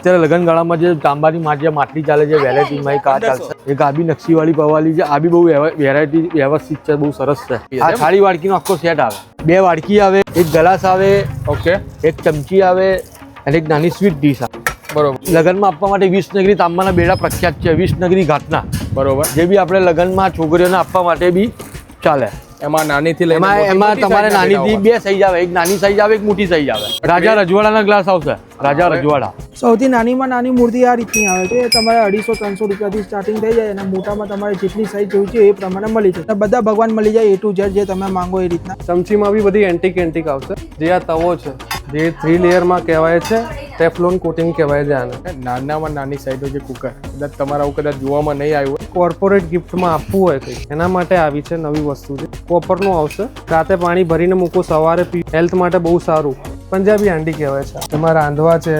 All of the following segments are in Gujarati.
અત્યારે લગનગાળામાં જે તાંબાની માટી જે માટલી ચાલે છે વેરાયટીમાં એક આ ચાલશે. એક ગાબી નકશીવાળી પવાલી છે આ બી બહુ વેરાયટી વ્યવસ્થિત છે બહુ સરસ છે. આ થાળી વાડકીનો આખો સેટ આવે. બે વાડકી આવે એક ગ્લાસ આવે ઓકે એક ચમચી આવે અને એક નાની સ્વીટ ડીશ આવે. બરોબર. લગ્નમાં આપવા માટે વિસનગરી તાંબાના બેડા પ્રખ્યાત છે વિસનગરી ઘાટના. બરોબર. જે બી આપણે લગ્નમાં છોકરીઓને આપવા માટે બી ચાલે. એમાં નાનીથી લઈને એમાં એમાં તમારે નાની થી બે સાઈઝ આવે એક નાની સાઈઝ આવે એક મોટી સાઈઝ આવે. રાજા રજવાડાના ગ્લાસ આવશે. રાજા રજવાડા. સૌથી નાનીમાં નાની મૂર્તિ આ રીતની આવે છે. તમારે અઢીસો ત્રણસો રૂપિયાથી સ્ટાર્ટિંગ થઈ જાય અને મોટામાં તમારે જેટલી સાઈઝ જોઈ છે એ પ્રમાણે મળી જાય. બધા ભગવાન મળી જાય એ ટુ ઝેડ જે તમે માંગો એ રીતના. ચમચીમાં બી બધી એન્ટિક એન્ટિક આવશે. જે આ તવો છે જે થ્રી લેયરમાં કહેવાય છે ટેફલોન કોટિંગ કહેવાય છે આને. નાનામાં નાની સાઈડો જે કુકર. કદાચ તમારા આવું કદાચ જોવામાં નહીં આવ્યું હોય. કોર્પોરેટ ગિફ્ટમાં આપવું હોય કંઈ. એના માટે આવી છે નવી વસ્તુ છે. કોપરનું આવશે. રાતે પાણી ભરીને મૂકો સવારે પી હેલ્થ માટે બહુ સારું. પંજાબી હાંડી કહેવાય છે. એમાં રાંધવા છે,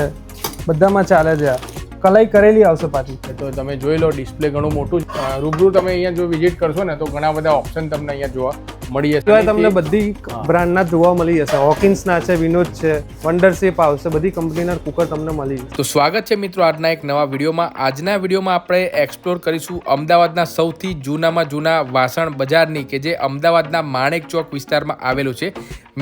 બધામાં ચાલે છે. કલાઈ કરેલી આવશે પાછી. તો તમે જોઈ લો ડિસ્પ્લે ઘણું મોટું રૂબરૂ તમે અહીંયા જો વિઝિટ કરશો ને, તો ઘણા બધા ઓપ્શન તમને અહીંયા જોવા મળી જશે તમને બધી બ્રાન્ડના જ જોવા મળી જશે હોકિન્સના છે વિનોદ છે વંડર શેપ આવશે બધી કંપનીના કુકર તમને મળી જશે. તો સ્વાગત છે મિત્રો આજના એક નવા વિડીયોમાં. આજના વિડીયોમાં આપણે એક્સપ્લોર કરીશું અમદાવાદના સૌથી જૂનામાં જૂના વાસણ બજારની કે જે અમદાવાદના માણેક ચોક વિસ્તારમાં આવેલું છે.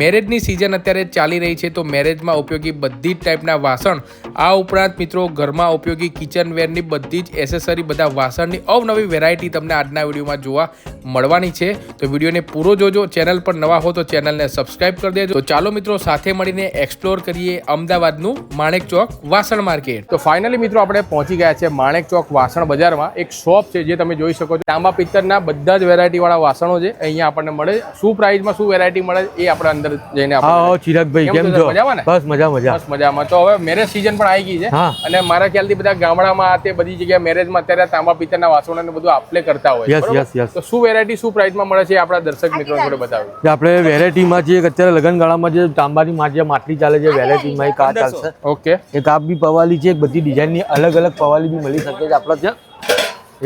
મેરેજની સિઝન અત્યારે ચાલી રહી છે તો મેરેજમાં ઉપયોગી બધી જ ટાઈપના વાસણ. આ ઉપરાંત મિત્રો ઘરમાં ઉપયોગી કિચનવેરની બધી જ એસેસરી બધા વાસણની અવનવી વેરાયટી તમને આજના વિડીયોમાં જોવા મળવાની છે. તો વિડીયોને પૂરો જોજો ચેનલ પર નવા હો તો ચેનલને સબસ્ક્રાઇબ કરી દેજો. તો ચાલો મિત્રો સાથે મળીને એક્સપ્લોર કરીએ અમદાવાદનું માણેક ચોક વાસણ માર્કેટ તો ફાઇનલી મિત્રો આપણે પહોંચી ગયા છે માણેક ચોક વાસણ બજારમાં. એક શોપ છે જે તમે જોઈ શકો છો. તાંબા પિત્તરના બધા જ વેરાયટી વાળા વાસણો છે. અહીંયા આપણને મળે. શું પ્રાઇસમાં શું વેરાયટી મળે એ આપણે અંદર જઈને ચિરાગભાઈ કેમ છો? મજામાં ને? બસ મજા મજા. બસ મજામાં. તો હવે મેરેજ સિઝન પણ આવી ગઈ છે. અને મારા ખ્યાલથી બધા ગામડામાં આ તે બધી જગ્યાએ મેરેજમાં અત્યારે તાંબા પિત્તરના વાસણો ને બધું આપલે કરતા હોય બરોબર? yes, yes. તો શું વેરાયટી શું પ્રાઇસમાં મળે છે આપણા દર્શક મિત્રો બતાવ્યું આપણે વેરાયટીમાં જે એક અત્યારે લગનગાળામાં જે તાંબાની માટી જે માટલી ચાલે છે વેરાયટીમાં એક આ ચાલશે. ઓકે. એક આ બી પવાલી છે એક બધી ડિઝાઇનની અલગ અલગ પવાલી બી મળી શકે છે આપણે ત્યાં.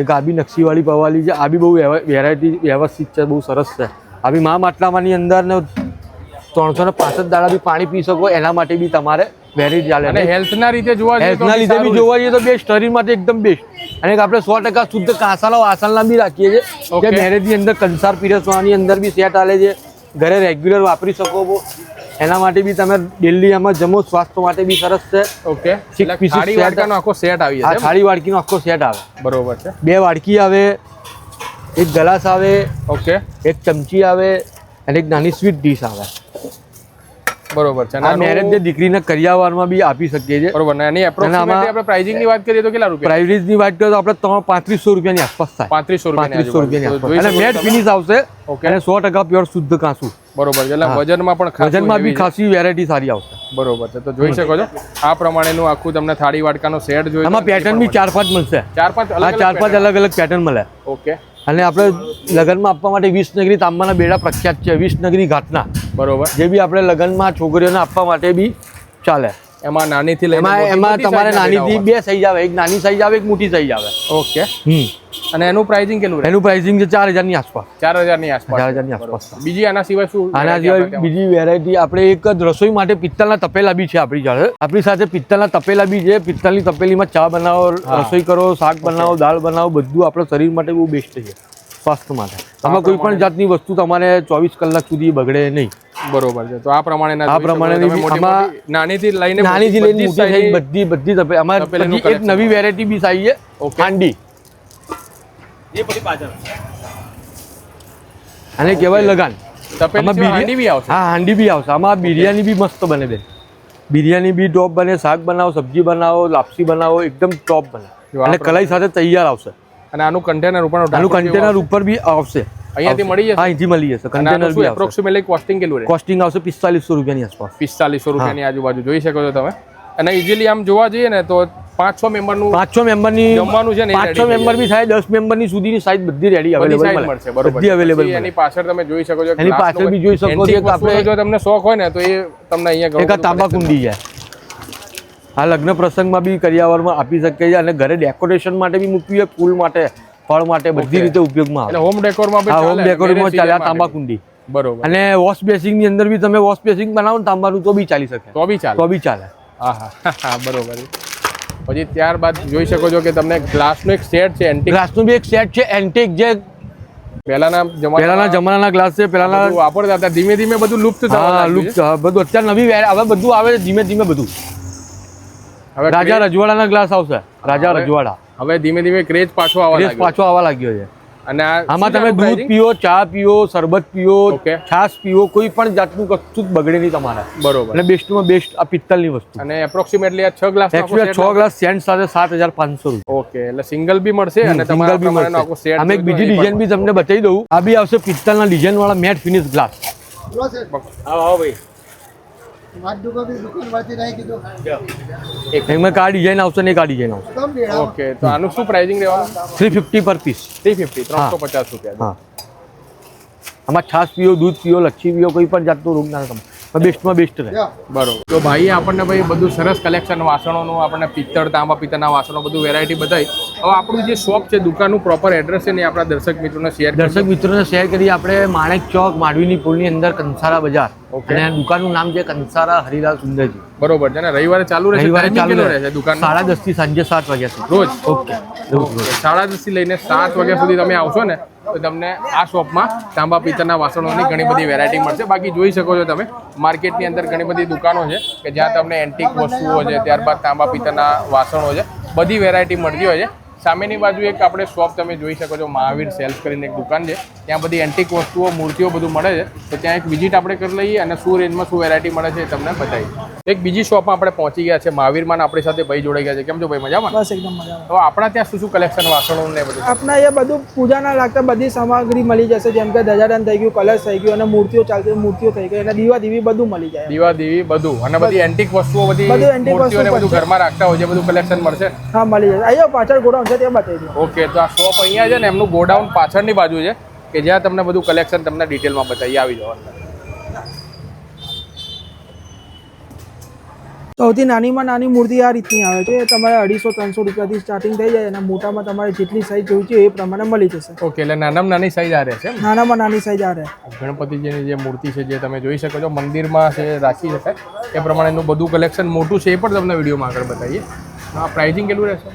એક આ બી નકશીવાળી પવાલી છે આ બી બહુ વેરાયટી વ્યવસ્થિત છે બહુ સરસ છે. આ બી મા માટલામાંની અંદર ને ત્રણસો ને પાસઠ દાડા બી પાણી પી શકો એના માટે બી તમારે વેરાયટી ચાલે અને હેલ્થના રીતે જોવા જઈએ તો હેલ્થના લીધે બી જોવા જઈએ તો બેસ્ટ શરીર માટે એકદમ બેસ્ટ અને આપણે સો ટકા શુદ્ધ કાંસાના વાસણના બી રાખીએ છીએ. જે મેરેજની અંદર કંસાર પીરસવાની અંદર બી સેટ આલે છે. ઘરે રેગ્યુલર વાપરી શકો છો. એના માટે બી તમે ડેલી આમાં જમો સ્વાસ્થ્ય માટે બી સરસ છે. ઓકે થાળી. વાડકાનો આખો સેટ આવી જાય? થાળી વાડકીનો આખો સેટ આવે. બરોબર છે. બે વાડકી આવે એક ગ્લાસ આવે ઓકે એક ચમચી આવે અને એક નાની સ્વીટ ડીશ આવે. બરોબર છે. આ મેરેજ જે દીકરીને કરિયાવારમાં બી આપી શકીએ છીએ. બરોબર. ને એની એપ્રોક્સિમેટલી આપણે પ્રાઇસિંગની વાત કરીએ તો કેટલા રૂપિયા? પ્રાઇવેટની વાત કરીએ તો આપણે ત્રણ પાંત્રીસો રૂપિયાની આસપાસ થાય. પાંત્રીસો પાંત્રીસો રૂપિયાની અને મેટ ફિનિશ આવશે ઓકે. અને સો ટકા પ્યોર શુદ્ધ કાંસુ. બરોબર છે. એટલે વજનમાં પણ ખાસું વજનમાં બી ખાસી વેરાયટી સારી આવશે. બરોબર છે. તો જોઈ શકો છો. આ પ્રમાણેનું આખું તમને થાળી વાડકાનો સેટ જોઈએ. આમાં પેટર્ન બી ચાર પાંચ મળશે. ચાર પાંચ ચાર પાંચ અલગ અલગ પેટર્ન મળે. ઓકે. અને આપણે લગ્નમાં આપવા માટે વિસનગરી તાંબાના બેડા પ્રખ્યાત છે વિસનગરી ઘાટના. બરોબર. જે બી આપણે લગ્નમાં છોકરીઓને આપવા માટે બી ચાલે. એમાં નાનીથી એમાં એમાં તમારે નાનીથી બે સાઈઝ આવે એક નાની સાઈઝ આવે એક મોટી સાઈઝ આવે. ઓકે. હમ. અને એનું પ્રાઇસિંગ કેટલું એનું પ્રાઇસિંગ છે ચાર હજારની આસપાસ. ચાર હજારની આસપાસ. ચાર હજારની આસપાસ. બીજી આના સિવાય શું આના સિવાય બીજી વેરાયટી આપણે એક જ રસોઈ માટે પિત્તળના તપેલા બી છે આપણી જોડે આપણી સાથે પિત્તળના તપેલા બી છે. પિત્તળની તપેલીમાં ચા બનાવો રસોઈ કરો શાક બનાવો દાળ બનાવો બધું આપણા શરીર માટે બહુ બેસ્ટ છે. સ્વાસ્થ્ય માટે. તમે કોઈ પણ જાતની વસ્તુ તમારે ચોવીસ કલાક સુધી બગડે નહીં. બરોબર છે. તો આ પ્રમાણે આ પ્રમાણે નાનીથી લઈને નાનીથી લઈને બધી મોટી બધી બધી તપે આમાં એક નવી વેરાયટી બી આવી છે. હાંડી અને કહેવાય લગાન. તપેલી આમાં સિવાય હાંડી? બી આવશે. હા હાંડી બી આવશે. આમાં બિરયાની બી મસ્ત બને બેન. બિરયાની બી ટોપ બને શાક બનાવો સબ્જી બનાવો લાપસી બનાવો એકદમ ટોપ બને. અને કલાઈ સાથે તૈયાર આવશે. અને આનું કન્ટેનર ઉપર આનું કન્ટેનર ઉપર બી આવશે. અહીંયાથી મળી જશે? હા અહીંથી મળી જશે. કન્ટેનર બી એપ્રોક્સિમેટલી કોસ્ટિંગ કેટલું રહે? કોસ્ટિંગ આવશે પિસ્તાલીસો રૂપિયાની આસપાસ. પિસ્તાલીસો રૂપિયાની આજુબાજુ. જોઈ શકો છો તમે. અને ઇઝીલી આમ જોવા જઈએ ને તો પાંચ છ મેમ્બરનું પાંચ છ મેમ્બરની જમવાનું છે ને પાંચ છ મેમ્બર બી થાય દસ મેમ્બરની સુધીની સાઈઝ બધી રેડી અવેલેબલ મળશે બરોબર. બધી અવેલેબલ એની પાછળ તમે જોઈ શકો છો એની પાછળ બી જોઈ શકો છો આપણે- જો તમને શોખ હોય ને તો એ તમને અહીંયા એક આ તાંબા કુંડી છે. આ લગ્ન પ્રસંગમાં બી કરિયાવરમાં આપી શકીએ અને ઘરે ડેકોરેશન માટે બી મૂકવી હોય ફૂલ માટે ફળ માટે બધી રીતે ઉપયોગમાં આવે. હોમ ડેકોરમાં હોમ ડેકોરમાં ચાલે આ season તાંબા કુંડી બરોબર. અને વોશ બેસિંગની અંદર બી તમે વોશ બેસિંગ બનાવો ને તાંબાનું તો બી ચાલી શકે. તો બી ચાલે. તો બી ચાલે. હા હા બરોબર. પછી ત્યારબાદ જોઈ શકો છો કે તમને ગ્લાસનું એક સેટ છે એન્ટિક ગ્લાસનું બી એક સેટ છે એન્ટિક જે પહેલાના પહેલાના જમાનાના ગ્લાસ છે પહેલાના વાપરતા હતા ધીમે ધીમે બધું લુપ્ત થવા હા લુપ્ત બધું અત્યારે નવી હવે બધું આવે છે ધીમે ધીમે બધું. હવે રાજા રજવાડાના ગ્લાસ આવશે રાજા રજવાડા. હવે ધીમે ધીમે ક્રેઝ પાછો આવવા પાછો આવવા લાગ્યો છે. અને આમાં તમે દૂધ પીઓ ચા પીઓ શરબત પીઓ. છાશ પીઓ કોઈ પણ જાતનું કશું જ બગડે નહીં તમારે. બરોબર. અને બેસ્ટમાં બેસ્ટ આ પિત્તલની વસ્તુ. અને એપ્રોક્સિમેટલી આ છ ગ્લાસ એકચ્યુઅલી છ ગ્લાસ સેન્ટ સાથે સાત હજાર પાંચસો રૂપિયા. ઓકે એટલે સિંગલ બી મળશે અને સિંગલ બી મળશે. અમે એક બીજી ડિઝાઇન બી તમને બતાવી દઉં. આ બી આવશે પિત્તલના ડિઝાઇન વાળા મેટ ફિનિશ ગ્લાસ એમાં કાર ડિઝાઇન આવશે ને કાર ડિઝાઇન આવશે. ઓકે તો આનું શું પ્રાઇસિંગ રહેવાનું? થ્રી ફિફ્ટી પર પીસ થ્રી ફિફ્ટી ત્રણસો પચાસ રૂપિયા હા. આમાં છાશ પીઓ દૂધ પીઓ લચ્છી પીઓ કોઈ પણ જાતનું રોગ ના તમે બેસ્ટમાં બેસ્ટ રહે. બરોબર. તો ભાઈ આપણને ભાઈ બધું સરસ કલેક્શન વાસણોનું આપણને પિત્તળ તાંબા પિત્તળના વાસણો બધું વેરાયટી બતાવી હવે આપણું જે શોપ છે દુકાનનું પ્રોપર એડ્રેસ છે ને આપણા દર્શક મિત્રોને શેર દર્શક મિત્રોને શેર કરી આપણે માણેક ચોક માંડવીની પુલની અંદર કંસારા બજાર. અને દુકાનનું નામ છે કંસારા હરિલાલ સુંદરજી. બરોબર છે ને રવિવારે ચાલુ રહેશે રવિવારે ચાલુ રહેશે દુકાન સાડા દસથી સાંજે સાત વાગ્યા સુધી. રોજ? ઓકે. સાડા દસથી લઈને સાત વાગ્યા સુધી તમે આવશો ને તો તમને આ શોપમાં તાંબા પિત્તળના વાસણોની ઘણી બધી વેરાયટી મળશે. બાકી જોઈ શકો છો તમે માર્કેટની અંદર ઘણી બધી દુકાનો છે કે જ્યાં તમને એન્ટિક વસ્તુઓ છે ત્યારબાદ તાંબા પિત્તળના વાસણો છે બધી વેરાયટી મળતી હોય છે. સામેની બાજુ એક આપણે શોપ તમે જોઈ શકો છો, મહાવીર સેલ્સ કરીને એક દુકાન છે. ત્યાં બધી એન્ટિક વસ્તુઓ, મૂર્તિઓ બધું મળે છે. તો ત્યાં એક વિઝિટ આપણે કરી લઈએ અને શું રેન્જમાં શું વેરાયટી મળે છે એ તમને બતાવીએ. એક બીજી શોપમાં આપણે પહોંચી ગયા છે. મહાવીરમાં આપણી સાથે ભાઈ જોડાઈ ગયા છે. કેમ છો ભાઈ? મજામાં? બસ એકદમ મજામાં. તો આપણા ત્યાં શું શું કલેક્શન વાસણો ને બધું? આપણા એ બધું પૂજાના લાગતા બધી સામગ્રી મળી જશે. જેમ કે ધજાડન થઈ ગયું કલશ થઈ ગયું અને મૂર્તિઓ ચાલતી મૂર્તિઓ થઈ ગઈ. અને દીવા દીવી બધું મળી જાય દીવા દેવી બધું. અને બધી એન્ટિક વસ્તુઓ બધી બધું એન્ટિક વસ્તુઓ બધું ઘરમાં રાખતા હોય છે. બધું કલેક્શન મળશે હા મળી જાય અહીંયા પાછળ ગોડાઉન છે ત્યાં બતાવી દઉં. ઓકે તો આ શોપ અહીંયા છે ને એમનું ગોડાઉન પાછળની બાજુ છે કે જ્યાં તમને બધું કલેક્શન તમને ડિટેલમાં બતાવી આવી જાવ સૌથી નાનીમાં નાની મૂર્તિ આ રીતની આવે છે. એ તમારે અઢીસો ત્રણસો રૂપિયાથી સ્ટાર્ટિંગ થઈ જાય અને મોટામાં તમારે જેટલી સાઈઝ જોઈ છે એ પ્રમાણે મળી જશે. ઓકે એટલે નાનામાં નાની સાઈઝ આ રહે છે નાનામાં નાની સાઈઝ આ રહે. ગણપતિજીની જે મૂર્તિ છે જે તમે જોઈ શકો છો મંદિરમાં છે રાખી શકાય એ પ્રમાણેનું બધું કલેક્શન મોટું છે એ પણ તમને વિડીયોમાં આગળ બતાવીએ. આ પ્રાઇઝિંગ કેટલું રહેશે?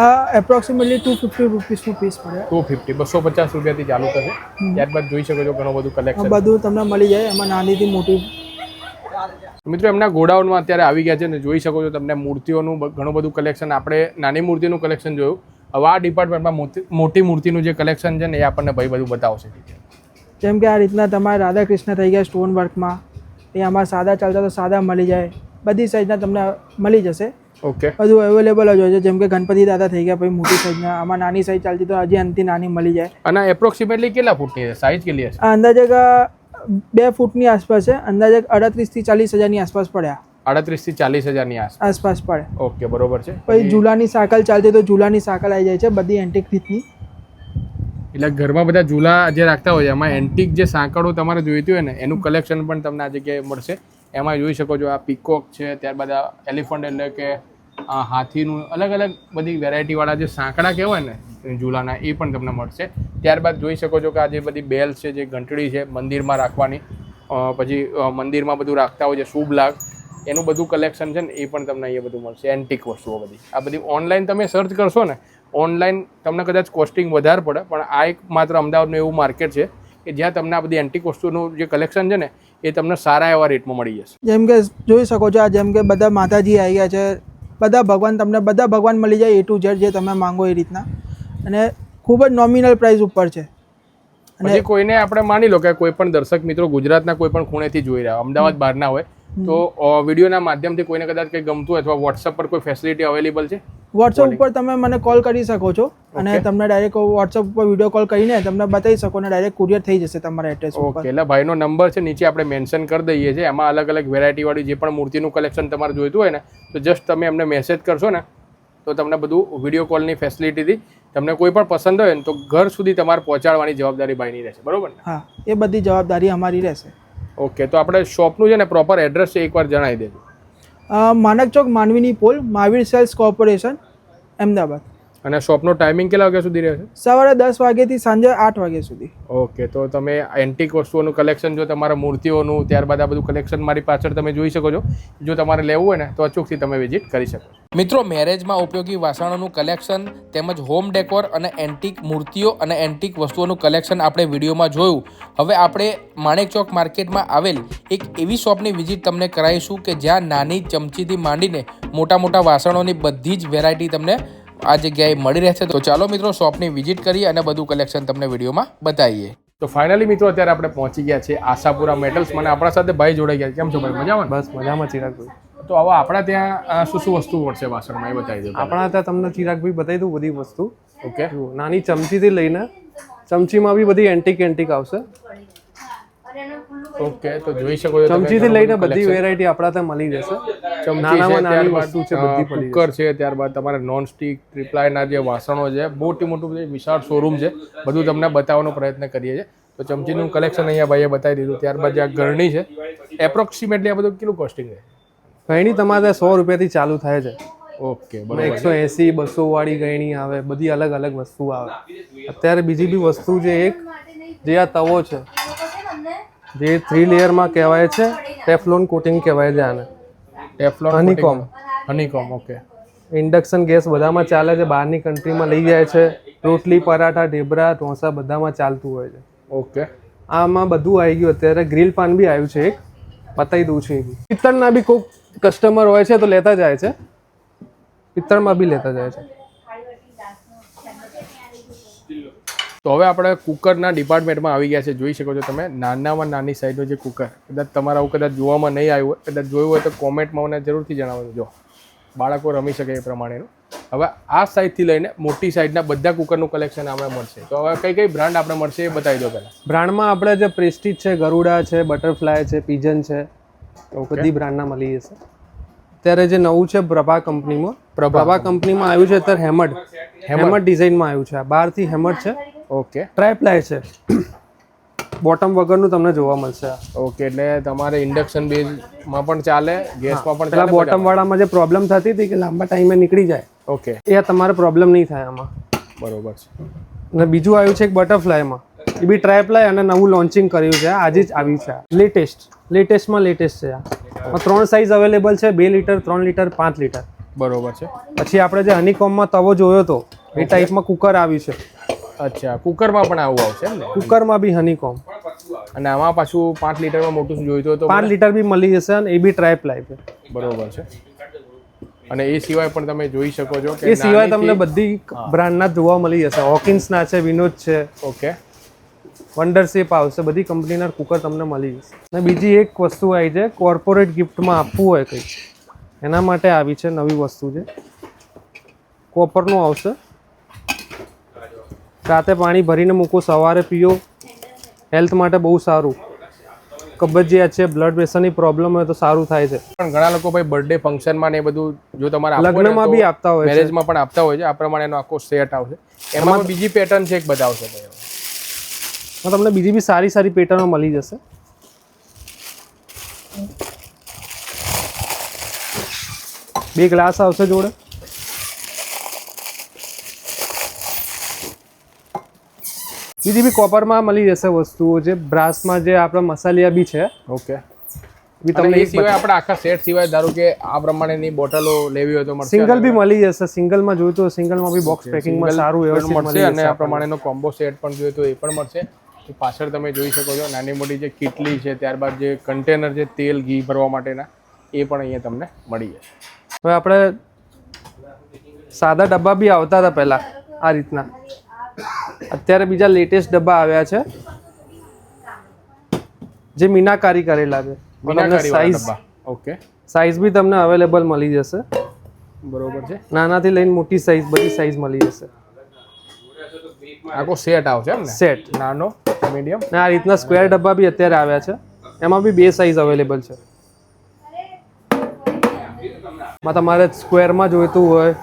આ એપ્રોક્સિમેટલી ટુ ફિફ્ટી રૂપીસનું પીસ પડે. ટુ ફિફ્ટી બસો પચાસ રૂપિયાથી ચાલુ થશે. ત્યારબાદ જોઈ શકો છો ઘણું બધું કલેક્શન બધું તમને મળી જાય એમાં નાનીથી મોટી મિત્રો એમના ગોડાઉનમાં અત્યારે આવી ગયા છે ને જોઈ શકો છો તમને મૂર્તિઓનું ઘણું બધું કલેક્શન આપણે નાની મૂર્તિનું કલેક્શન જોયું. હવે આ ડિપાર્ટમેન્ટમાં મોટી મૂર્તિનું જે કલેક્શન છે ને એ આપણને ભાઈ બધું બતાવશે. જેમ કે આ રીતના તમારે રાધા કૃષ્ણ થઈ ગયા સ્ટોન વર્કમાં એ આમાં સાદા ચાલતા તો સાદા મળી જાય. બધી સાઈઝના તમને મળી જશે. ઓકે. બધું અવેલેબલ જ હોય છે. જેમ કે ગણપતિ દાદા થઈ ગયા પછી મોટી સાઈઝના આમાં નાની સાઈઝ ચાલતી તો હજી અંતિ નાની મળી જાય. અને એપ્રોક્સિમેટલી કેટલા ફૂટની છે? સાઇઝ કેટલી હશે? અંદાજે બે ફૂટની આસપાસ છે. અંદાજે અડત્રીસથી ચાલીસ હજારની આસપાસ પડ્યા. આડત્રીસથી ચાલીસ હજારની આસપાસ. આસપાસ પડે. ઓકે બરોબર છે. પછી ઝૂલાની સાકલ ચાલતી તો ઝૂલાની સાકલ આવી જાય છે બધી એન્ટિક રીતની. એટલે ઘરમાં બધા ઝૂલા જે રાખતા હોય છે એમાં એન્ટિક જે સાંકળો તમારે જોઈતી હોય ને એનું કલેક્શન પણ તમને આ જગ્યાએ મળશે. એમાં જોઈ શકો છો આ પીકોક છે ત્યારબાદ આ એલિફન્ટ એટલે કે હાથીનું અલગ અલગ બધી વેરાયટીવાળા જે સાંકડા કહેવાય ને ઝૂલાના, એ પણ તમને મળશે. ત્યારબાદ જોઈ શકો છો કે આ જે બધી બેલ છે, જે ઘંટડી છે, મંદિરમાં રાખવાની પછી મંદિરમાં બધું રાખતા હોય છે, શુભ લાગ, એનું બધું કલેક્શન છે ને, એ પણ તમને અહીંયા બધું મળશે એન્ટિક વસ્તુઓ બધી. આ બધી ઓનલાઈન તમે સર્ચ કરશો ને ઓનલાઈન તમને કદાચ કોસ્ટિંગ વધારે પડે, પણ આ એક માત્ર અમદાવાદનું એવું માર્કેટ છે કે જ્યાં તમને આ બધી એન્ટિક વસ્તુનું જે કલેક્શન છે ને, એ તમને સારા એવા રેટમાં મળી જશે. જેમ કે જોઈ શકો છો આ જેમ કે બધા માતાજી આવી ગયા છે બધા ભગવાન તમને બધા ભગવાન મળી જાય એ ટુ ઝેડ જે તમે માંગો એ રીતના. અને ખૂબ જ નોમિનલ પ્રાઇસ ઉપર છે. અને કોઈને આપણે માની લો કે કોઈ પણ દર્શક મિત્રો ગુજરાતના કોઈ પણ ખૂણેથી જોઈ રહ્યા અમદાવાદ બહારના હોય તો વિડીયોના માધ્યમથી કોઈને કદાચ કંઈ ગમતું હોય અથવા વોટ્સઅપ પર કોઈ ફેસિલિટી અવેલેબલ છે? વોટ્સઅપ ઉપર તમે મને કોલ કરી શકો છો અને તમને ડાયરેક્ટ વોટ્સઅપ ઉપર વીડિયો કોલ કરીને તમને બતાવી શકો અને ડાયરેક્ટ કુરિયર થઈ જશે તમારા એડ્રેસ ઓકે ઉપર એટલે ભાઈનો નંબર છે નીચે આપણે મેન્શન કરી દઈએ છીએ. એમાં અલગ અલગ વેરાયટીવાળી જે પણ મૂર્તિનું કલેક્શન તમારે જોઈતું હોય ને તો જસ્ટ તમે એમને મેસેજ કરશો ને તો તમને બધું વીડિયો કોલની ફેસિલિટીથી તમને કોઈ પણ પસંદ હોય ને તો ઘર સુધી તમારે પહોંચાડવાની જવાબદારી ભાઈની રહેશે. બરોબર હા એ બધી જવાબદારી અમારી રહેશે. ઓકે તો આપણે શોપનું છે ને પ્રોપર એડ્રેસ છે, એકવાર જણાવી દેજો. માનક ચોક માનવીની પોલ મહાવીર સેલ્સ કોર્પોરેશન અમદાવાદ. અને શોપનો ટાઈમિંગ કેટલા વાગ્યા સુધી રહેશે? સવારે દસ વાગ્યાથી સાંજે આઠ વાગ્યા સુધી. ઓકે તો તમે એન્ટિક વસ્તુઓનું કલેક્શન જો તમારા મૂર્તિઓનું ત્યારબાદ આ બધું કલેક્શન મારી પાછળ તમે જોઈ શકો છો. જો તમારે લેવું હોય ને તો અચૂકથી તમે વિઝિટ કરી શકો મિત્રો મેરેજમાં ઉપયોગી વાસણોનું કલેક્શન તેમજ હોમ ડેકોર અને એન્ટિક મૂર્તિઓ અને એન્ટિક વસ્તુઓનું કલેક્શન આપણે વિડીયોમાં જોયું. હવે આપણે માણેક ચોક માર્કેટમાં આવેલ એક એવી શોપની વિઝિટ તમને કરાવીશું કે જ્યાં નાની ચમચીથી માંડીને મોટા મોટા વાસણોની બધી જ વેરાયટી તમને આ જગ્યાએ મળી રહેશે. તો ચાલો મિત્રો શોપની વિઝિટ કરી અને બધું કલેક્શન તમને વિડીયોમાં બતાવીએ. તો ફાઇનલી મિત્રો અત્યારે આપણે પહોંચી ગયા છે આશાપુરા મેટલ્સ મને આપણા સાથે ભાઈ જોડાઈ ગયા કેમ છો ભાઈ? મજામાં? બસ મજામાં ચિરાગભાઈ. તો હવે આપણા ત્યાં શું શું વસ્તુ મળશે વાસણમાં એ બતાવી દો આપણા ત્યાં તમને ચિરાગભાઈ બતાવી દઉં બધી વસ્તુ. ઓકે. નાની ચમચીથી લઈને ચમચીમાં બી બધી એન્ટિક એન્ટિક આવશે. ઓકે તો જોઈ શકો છો ચમચી ચમચીથી લઈને બધી વેરાયટી આપણા ત્યાં મળી જશે. ચમચી છે, નાની ત્યારબાદ, વસ્તુ છે બધી કુકર છે ત્યારબાદ તમારે નોન સ્ટિક ટ્રિપ્લાયના જે વાસણો છે મોટી મોટું જે વિશાળ શોરૂમ છે. બધું તમને બતાવવાનો પ્રયત્ન કરીએ છીએ. તો ચમચીનું કલેક્શન અહીંયા ભાઈએ બતાવી દીધું. ત્યારબાદ જે આ ગરણી છે એપ્રોક્સિમેટલી આ બધું કેટલું કોસ્ટિંગ છે? ગયણી તમારે સો રૂપિયાથી ચાલુ થાય છે. ઓકે બરાબર. એકસો એંસી બસો વાળી ગરણી આવે બધી અલગ અલગ વસ્તુ આવે. અત્યારે બીજી બી વસ્તુ છે એક જે આ તવો છે. જે થ્રી લેયરમાં કહેવાય છે ટેફલોન કોટિંગ કહેવાય છે આને. Teflon honeycomb honeycomb okay induction gas બધામાં ચાલે છે બહારની કન્ટ્રીમાં લઈ જાય છે. રોટલી પરાઠા ઢેબરા ઢોસા બધામાં ચાલતું હોય છે. ઓકે આમાં બધું આવી ગયું. અત્યારે ગ્રીલ પાન બી આવ્યું છે એક. બતાવી દઉં છું પિત્તળના બી કોઈક કસ્ટમર હોય છે તો લેતા જાય છે. પિત્તળમાં બી લેતા જાય છે. તો હવે આપણે કુકરના ડિપાર્ટમેન્ટમાં આવી ગયા છે. જોઈ શકો છો તમે નાનામાં નાની સાઈઝનું જે કુકર કદાચ તમારા આવું કદાચ જોવામાં નહીં આવ્યું હોય કદાચ જોયું હોય તો કોમેન્ટમાં મને જરૂરથી જણાવજો. જો બાળકો રમી શકે એ પ્રમાણેનું. હવે આ સાઈઝથી લઈને મોટી સાઈઝના બધા કુકરનું કલેક્શન આપણે મળશે. તો હવે કઈ કઈ બ્રાન્ડ આપણે મળશે એ બતાવી દો પહેલાં. બ્રાન્ડમાં આપણે જે પ્રેસ્ટીજ છે ગરુડા છે બટરફ્લાય છે પીજન છે બધી બ્રાન્ડના મળી જશે. અત્યારે જે નવું છે પ્રભા કંપનીમાં પ્રભા. કંપનીમાં આવ્યું છે અત્યારે હેમડ. હેમડ ડિઝાઇનમાં આવ્યું છે. આ બહારથી હેમડ છે. ઓકે ટ્રાયપ્લાય છે. બોટમ વગરનું તમને જોવા મળશે. ઓકે એટલે તમારે ઇન્ડક્શન બેઝમાં પણ ચાલે ગેસમાં પણ ચાલે બોટમ વાળામાં જે પ્રોબ્લેમ થતી હતી કે લાંબા ટાઈમે નીકળી જાય ઓકે એ તમારે પ્રોબ્લેમ નહીં થાય આમાં. બરોબર છે. અને બીજું આવ્યું છે એક બટરફ્લાયમાં એ બી ટ્રાયપ્લાય અને નવું લોન્ચિંગ કર્યું છે. આજે જ આવ્યું છે. લેટેસ્ટ લેટેસ્ટમાં લેટેસ્ટ છે આ. ત્રણ સાઇઝ અવેલેબલ છે. બે લીટર ત્રણ લીટર પાંચ લીટર બરોબર છે. પછી આપણે જે હનીકોમમાં તવો જોયો હતો એ ટાઈપમાં કુકર આવ્યું છે. અચ્છા કુકરમાં પણ આવું આવશે એમ ને? કુકરમાં બી હનીકોમ અને આમાં પાછું પાંચ લીટરમાં મોટું જોઈતું હોય તો પાંચ લીટર બી મળી જશે અને એ બી ટ્રાયપ્લાય છે. બરોબર છે. અને એ સિવાય પણ તમે જોઈ શકો છો કે એ સિવાય તમને બધી બ્રાન્ડના જોવા મળી જશે. હોકિન્સના છે વિનોદ છે. ઓકે. વન્ડર શેપ આવશે. બધી કંપનીના કુકર તમને મળી જશે. અને બીજી એક વસ્તુ આવી છે કોર્પોરેટ ગિફ્ટમાં આપવું હોય કંઈક એના માટે આવી છે નવી વસ્તુ છે. કોપરનું આવશે. રાતે પાણી ભરીને મૂકો સવારે પીઓ. હેલ્થ માટે બહુ સારું. કબજિયાત છે બ્લડ પ્રેશરની પ્રોબ્લેમ હોય તો સારું થાય છે. પણ ઘણા લોકો ભાઈ બર્થડે ફંક્શનમાં ને એ બધું જો તમારે લગ્નમાં બી આપતા હોય મેરેજમાં પણ આપતા હોય છે. આ પ્રમાણેનો આખો સેટ આવશે. એમાં બીજી પેટર્ન છે એક બતાવશે ભાઈ તમને બીજી બી સારી સારી પેટર્નો મળી જશે. બે ગ્લાસ આવશે જોડે. બીજી બી કોપરમાં મળી જશે વસ્તુઓ જે બ્રાસમાં જે આપણા મસાલિયા બી છે ઓકે. તમને તમને એ સિવાય આપણે આખા સેટ સિવાય ધારો કે આ પ્રમાણેની બોટલો લેવી હોય તો મળશે સિંગલ બી મળી જશે સિંગલમાં જોઈતું તો સિંગલમાં બી બોક્સ પેકિંગમાં સારું પણ મળશે અને આ પ્રમાણેનો કોમ્બો સેટ પણ જોઈએ તો એ પણ મળશે. પાછળ તમે જોઈ શકો છો નાની મોટી જે કિટલી છે ત્યારબાદ જે કન્ટેનર છે તેલ ઘી ભરવા માટેના એ પણ અહીંયા તમને મળી જશે. હવે આપણે સાદા ડબ્બા બી આવતા હતા પેલા આ રીતના. અત્યારે બીજા લેટેસ્ટ ડબ્બા આવ્યા છે. જે મીનાકારી કરેલા છે. Size okay. સાઈઝ બી તમને અવેલેબલ મળી જશે. બરોબર છે. નાનાથી લઈને મોટી સાઈઝ બધી સાઈઝ મળી જશે. આખો સેટ આવશે એમ સેટ નાનો મીડિયમ ને આ રીતના સ્ક્વેર ડબ્બા બી અત્યારે આવ્યા છે. એમાં બી બે સાઈઝ અવેલેબલ છે. તમારે સ્ક્વેરમાં જોઈતું હોય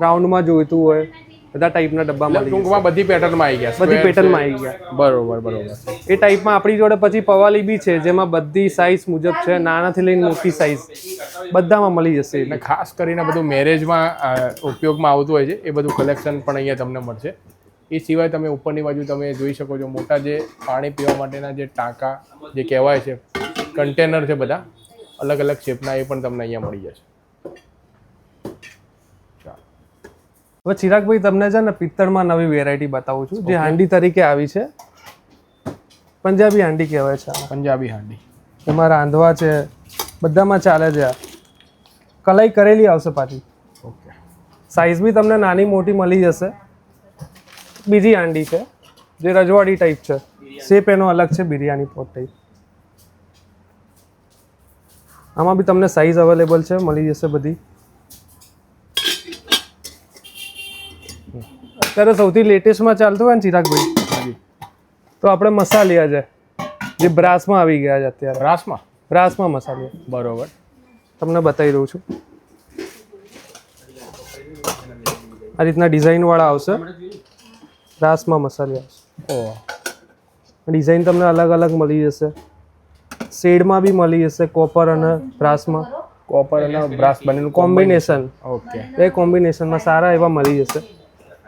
રાઉન્ડમાં જોઈતું હોય બધા ટાઈપના ડબ્બા એટલે મળી ટૂંકમાં બધી પેટર્નમાં આવી ગયા બધી પેટર્નમાં આવી ગયા. બરોબર બરોબર. એ ટાઈપમાં આપણી જોડે પછી પવાલી બી છે જેમાં બધી સાઇઝ મુજબ છે નાનાથી લઈને મોટી સાઇઝ બધામાં મળી જશે અને ખાસ કરીને બધું મેરેજમાં ઉપયોગમાં આવતું હોય છે એ બધું કલેક્શન પણ અહીંયા તમને મળશે. એ સિવાય તમે ઉપરની બાજુ તમે જોઈ શકો છો મોટા જે પાણી પીવા માટેના જે ટાંકા જે કહેવાય છે કન્ટેનર છે બધા અલગ અલગ શેપના એ પણ તમને અહીંયા મળી જશે. હવે ચિરાગભાઈ તમને છે ને પિત્તળમાં નવી વેરાયટી બતાવું છું જે હાંડી તરીકે આવી છે. પંજાબી હાંડી કહેવાય છે. પંજાબી હાંડી. એમાં રાંધવા છે બધામાં ચાલે છે. આ કલાઈ કરેલી આવશે પાછી. ઓકે સાઇઝ બી તમને નાની મોટી મળી જશે. બીજી હાંડી છે જે રજવાડી ટાઈપ છે. શેપ એનો અલગ છે બિરયાની પોટ ટાઈપ આમાં બી તમને સાઇઝ અવેલેબલ છે મળી જશે બધી. અત્યારે સૌથી લેટેસ્ટમાં ચાલતું હોય ને ચિરાગભાઈ. તો આપણે મસાલિયા છે જે બ્રાસમાં આવી ગયા છે અત્યારે. બ્રાસમાં? બ્રાસમાં મસાલિયા બરોબર. તમને બતાવી દઉં છું. આ રીતના ડિઝાઇનવાળા આવશે. બ્રાસમાં મસાલિયા આવશે. ઓ. ડિઝાઇન તમને અલગ અલગ મળી જશે. શેડમાં બી મળી જશે કોપર અને બ્રાસમાં. કોપર અને બ્રાસ બંનેનું કોમ્બિનેશન ઓકે એ કોમ્બિનેશનમાં સારા એવા મળી જશે.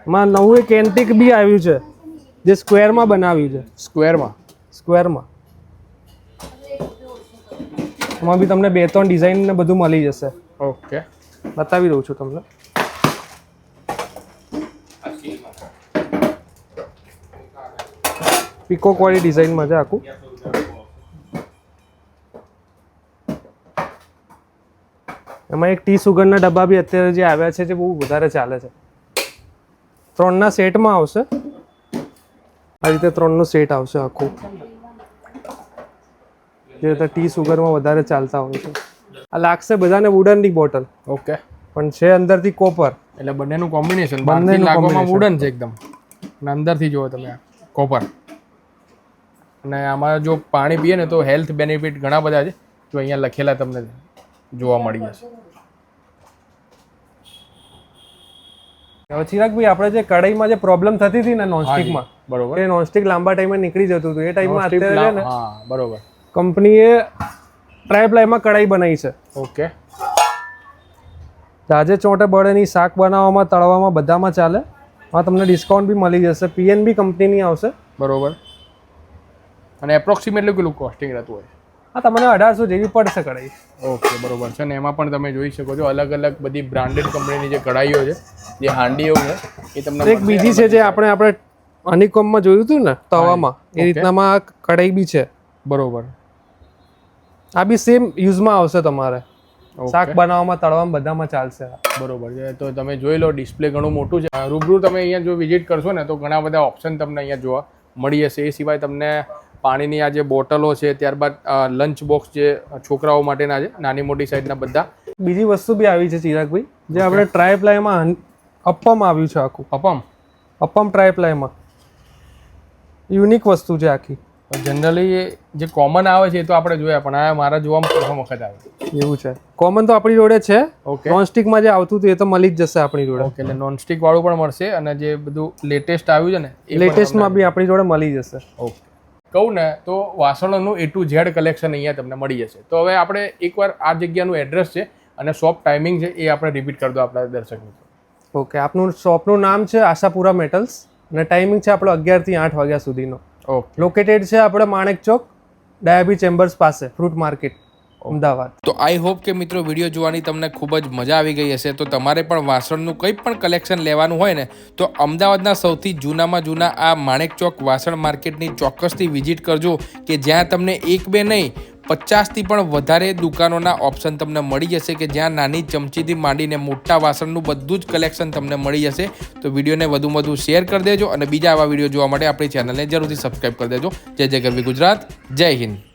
એમાં નવું એક એન્ટિક બી આવ્યું છે જે સ્ક્વેરમાં બનાવ્યું છે. સ્ક્વેરમાં સ્ક્વેરમાં એમાં બી તમને બે ત્રણ ડિઝાઇન ને બધું મળી જશે. ઓકે બતાવી દઉં છું તમને. પીકોક વાળી ડિઝાઇનમાં છે આખું. એમાં એક ટી સુગરના ડબ્બા બી અત્યારે જે આવ્યા છે જે બહુ વધારે ચાલે છે. ત્રણના સેટમાં આવશે. આ રીતે ત્રણનું સેટ આવશે આખું. જે રીતે ટી સુગરમાં વધારે ચાલતા હોય છે. આ લાગશે બધાને વુડનની બોટલ ઓકે. પણ છે અંદરથી કોપર એટલે બંનેનું કોમ્બિનેશન બંનેનું બહારથી લાગવામાં વુડન છે એકદમ. અને અંદરથી જુઓ તમે કોપર અને આમાં જો પાણી પીએ ને તો હેલ્થ બેનિફિટ ઘણા બધા છે. જો અહીંયા લખેલા તમને જોવા મળી જશે. હવે ચિરાગભાઈ આપણે જે કઢાઈમાં જે પ્રોબ્લેમ થતી હતી ને નોનસ્ટિકમાં બરોબર. એ નોનસ્ટિક લાંબા ટાઈમે નીકળી જતું હતું. એ ટાઈમમાં અત્યારે છે ને બરોબર. કંપનીએ ટ્રાયપ્લાયમાં કઢાઈ બનાવી છે. ઓકે. તાજે ચોંટે બળેની શાક બનાવવામાં તળવામાં બધામાં ચાલે. હા તમને ડિસ્કાઉન્ટ બી મળી જશે. પીએનબી કંપનીની આવશે. બરોબર. અને એપ્રોક્સિમેટલી કેટલું કોસ્ટિંગ રહેતું હોય? આ તમને અઢારસો જેવી પડશે કઢાઈ. ઓકે બરોબર છે. ને એમાં પણ તમે જોઈ શકો છો અલગ અલગ બધી બ્રાન્ડેડ કંપનીની જે કઢાઈઓ છે જે હાંડીઓ છે એ તમને એક બીજી છે જે આપણે આપણે હનીકોમમાં જોયું હતું ને તવામાં એ રીતનામાં આ કઢાઈ બી છે. બરોબર. આ બી સેમ યુઝમાં આવશે તમારે. શાક બનાવવામાં તળવામાં બધામાં ચાલશે બરોબર છે. તો તમે જોઈ લો ડિસ્પ્લે ઘણું મોટું છે. રૂબરૂ તમે અહીંયા જો વિઝિટ કરશો ને તો ઘણા બધા ઓપ્શન તમને અહીંયા જોવા મળી જશે. એ સિવાય તમને પાણીની આ જે બોટલો છે ત્યારબાદ લંચ બોક્સ જે છોકરાઓ માટેના છે નાની મોટી સાઈઝના બધા. બીજી વસ્તુ બી આવી છે ચિરાગભાઈ જે આપણે ટ્રાયપ્લાયમાં અપમ આવ્યું છે આખું. અપમ અપમ ટ્રાયપ્લાયમાં. યુનિક વસ્તુ છે આખી. જનરલી જે કોમન આવે છે એ તો આપણે જોયા પણ આ મારા જોવામાં પ્રથમ વખત આવે. એવું છે. કોમન તો આપણી જોડે છે. ઓકે નોનસ્ટિકમાં જે આવતું હતું એ તો મળી જ જશે આપણી જોડે. ઓકે એટલે નોનસ્ટિક વાળું પણ મળશે અને જે બધું લેટેસ્ટ આવ્યું છે ને એ લેટેસ્ટમાં બી આપણી જોડે મળી જશે. ઓકે કહું ને તો વાસણોનું એ ટુ ઝેડ કલેક્શન અહીંયા તમને મળી જશે. તો હવે આપણે એકવાર આ જગ્યાનું એડ્રેસ છે અને શોપ ટાઈમિંગ છે એ આપણે રિપીટ કરી દો આપણા દર્શક મિત્રો. ઓકે આપનું શોપનું નામ છે આશાપુરા મેટલ્સ અને ટાઈમિંગ છે આપણો અગિયારથી આઠ વાગ્યા સુધીનો. ઓકે લોકેટેડ છે આપણે માણેક ચોક ડાયાબી ચેમ્બર્સ પાસે ફ્રૂટ માર્કેટ અમદાવાદ. તો આઈ હોપ કે મિત્રો વીડિયો જોવાની તમને ખૂબ જ મજા આવી ગઈ હશે. તો તમારે પણ વાસણનું કંઈ પણ કલેક્શન લેવાનું હોય ને, તો અમદાવાદના સૌથી જૂનામાં જૂના આ માણેક ચોક વાસણ માર્કેટની ચોક્કસથી વિઝિટ કરજો, કે જ્યાં તમને એક બે નહીં, પચાસથી પણ વધારે દુકાનોના ઓપ્શન તમને મળી જશે, કે જ્યાં નાની ચમચીથી માંડીને મોટા વાસણનું બધું જ કલેક્શન તમને મળી જશે. તો વિડીયોને વધુ વધુ શેર કરી દેજો અને બીજા આવા વીડિયો જોવા માટે આપણી ચેનલને જરૂરથી સબસ્ક્રાઈબ કરી દેજો. જય જય ગરવી ગુજરાત, જય હિન્દ.